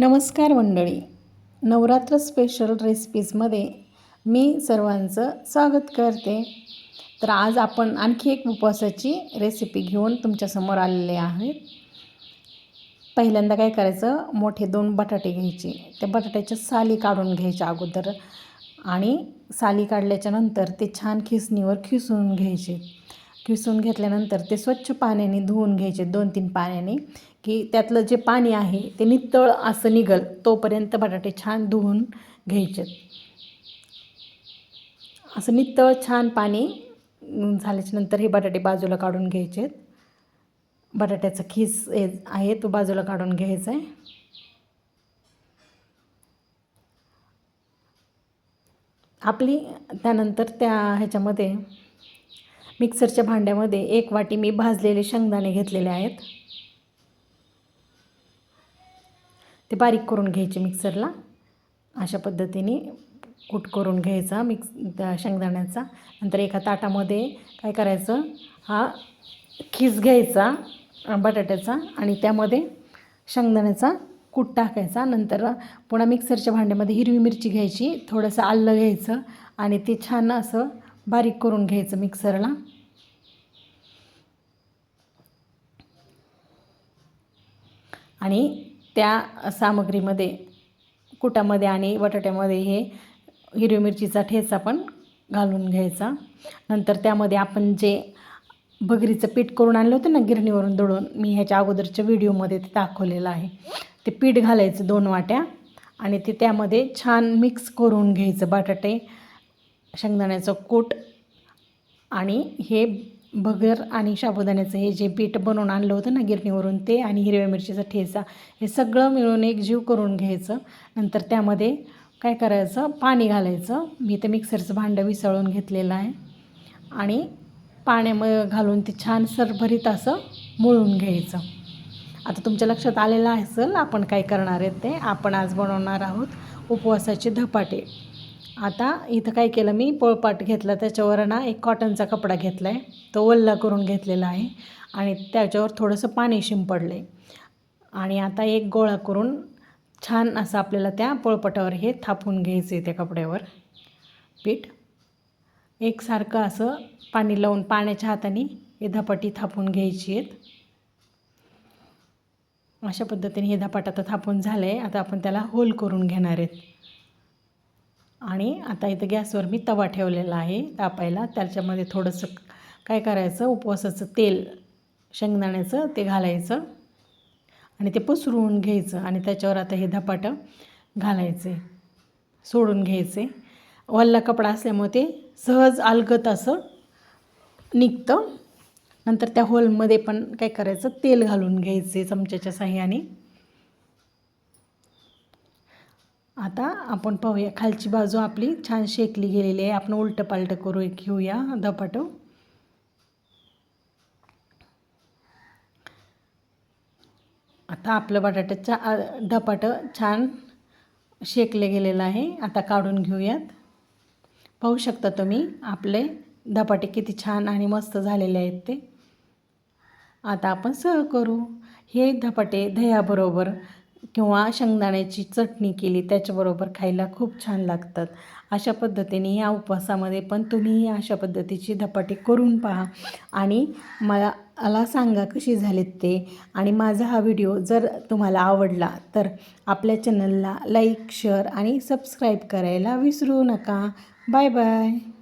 नमस्कार मंडळी. नवरात्र स्पेशल रेसिपीजमध्ये मी सर्वांचं स्वागत करते. तर आज आपण आणखी एक उपवासाची रेसिपी घेऊन तुमच्यासमोर आलेले आहेत. पहिल्यांदा काय करायचं? मोठे दोन बटाटे घ्यायचे. त्या बटाट्याच्या साली काढून घ्यायच्या अगोदर आणि साली काढल्याच्या नंतर ते छान खिसणीवर खिसून घ्यायचे. खिसून घेतल्यानंतर ते स्वच्छ पाण्याने धुवून घ्यायचे दोन तीन पाण्याने की त्यातलं जे पाणी आहे ते नितळ असं निघल तोपर्यंत बटाटे छान धुवून घ्यायचे. असं नितळ छान पाणी झाल्याच्यानंतर हे बटाटे बाजूला काढून घ्यायचे. बटाट्याचा खीस आहे तो बाजूला काढून घ्यायचा आहे. आपली त्यानंतर त्या ह्याच्यामध्ये मिक्सरच्या भांड्यामध्ये एक वाटी मी भाजलेले शेंगदाणे घेतलेले आहेत. ते बारीक करून घ्यायचे मिक्सरला. अशा पद्धतीने कूट करून घ्यायचा मिक्स त्या शेंगदाण्याचा. नंतर एका ताटामध्ये काय करायचं? हा खीस घ्यायचा बटाट्याचा आणि त्यामध्ये शेंगदाण्याचा कूट टाकायचा. नंतर पुन्हा मिक्सरच्या भांड्यामध्ये हिरवी मिरची घ्यायची थोडंसं आलं घ्यायचं आणि ते छान असं बारीक करून घ्यायचं मिक्सरला. आणि त्या सामग्रीमध्ये कुटामध्ये आणि बटाट्यामध्ये हे हिरवी मिरचीचा ठेचा पण घालून घ्यायचा. नंतर त्यामध्ये आपण जे भगरीचं पीठ करून आणलं होतं ना गिरणीवरून दळून मी ह्याच्या अगोदरच्या व्हिडिओमध्ये ते दाखवलेलं आहे. ते पीठ घालायचं दोन वाट्या आणि ते त्यामध्ये छान मिक्स करून घ्यायचं बटाटे शेंगदाण्याचं कूट आणि हे भगर आणि साबुदाण्याचं हे जे पीठ बनवून आणलं होतं ना गिरणीवरून ते आणि हिरव्या मिरचीचा ठेचा हे सगळं मिळून एक जीव करून घ्यायचं. नंतर त्यामध्ये काय करायचं? पाणी घालायचं. मी ते मिक्सरचं भांडं विसळून घेतलेलं आहे. आणि पाण्यामध्ये घालून ते छान सरभरीत असं मळून घ्यायचं. आता तुमच्या लक्षात आलेलं असेल आपण काय करणार आहेत ते? आपण आज बनवणार आहोत उपवासाचे धपाटे. आता इथं काय केलं मी पोळपाट घेतला त्याच्यावर ना एक कॉटनचा कपडा घेतला आहे तो वल्ला करून घेतलेला आहे आणि त्याच्यावर थोडंसं पाणी शिंपडलं आहे आणि आता एक गोळा करून छान असं आपल्याला त्या पोळपाटावर हे थापून घ्यायचं आहे त्या कपड्यावर. पीठ. एकसारखं असं पाणी लावून पाण्याच्या हाताने हे धपाटी थापून घ्यायची आहेत. अशा पद्धतीने हे धपाट आता थापून झालं आहे आता आपण त्याला होल करून घेणार आहेत. आणि आता इथं गॅसवर मी तवा ठेवलेला आहे तापायला. त्याच्यामध्ये थोडंसं काय करायचं उपवासाचं तेल शेंगदाण्याचं ते घालायचं आणि ते पसरवून घ्यायचं आणि त्याच्यावर आता हे धपाटं घालायचे सोडून घ्यायचे. वल्ला कपडा असल्यामुळे ते सहज अलगत असं निघतं. नंतर त्या होलमध्ये पण काय करायचं तेल घालून घ्यायचे चमच्याच्या साह्याने. आता आपण पाहूया. खालची बाजू आपली छान शेकली गेलेली आहे. आपण उलटं पालटं करू घेऊया. धपाटं. आता आपलं बटाट्याचा धपाटं छान शेकले गेलेलं आहे. आता काढून घेऊयात. पाहू शकता तुम्ही आपले धपाटे किती छान आणि मस्त झालेले आहेत ते. आता आपण सह करू. हे धपाटे दह्याबरोबर किंवा शेंगदाण्याची चटणी केली त्याच्याबरोबर खायला खूप छान लागतात. अशा पद्धतीने या उपवासामध्ये पण तुम्ही अशा पद्धतीची धपाटे करून पहा. आणि मला मला सांगा कशी झालीत ते. आणि माझा हा व्हिडिओ जर तुम्हाला आवडला तर आपल्या चॅनलला लाईक शेअर आणि सबस्क्राईब करायला विसरू नका. Bye bye.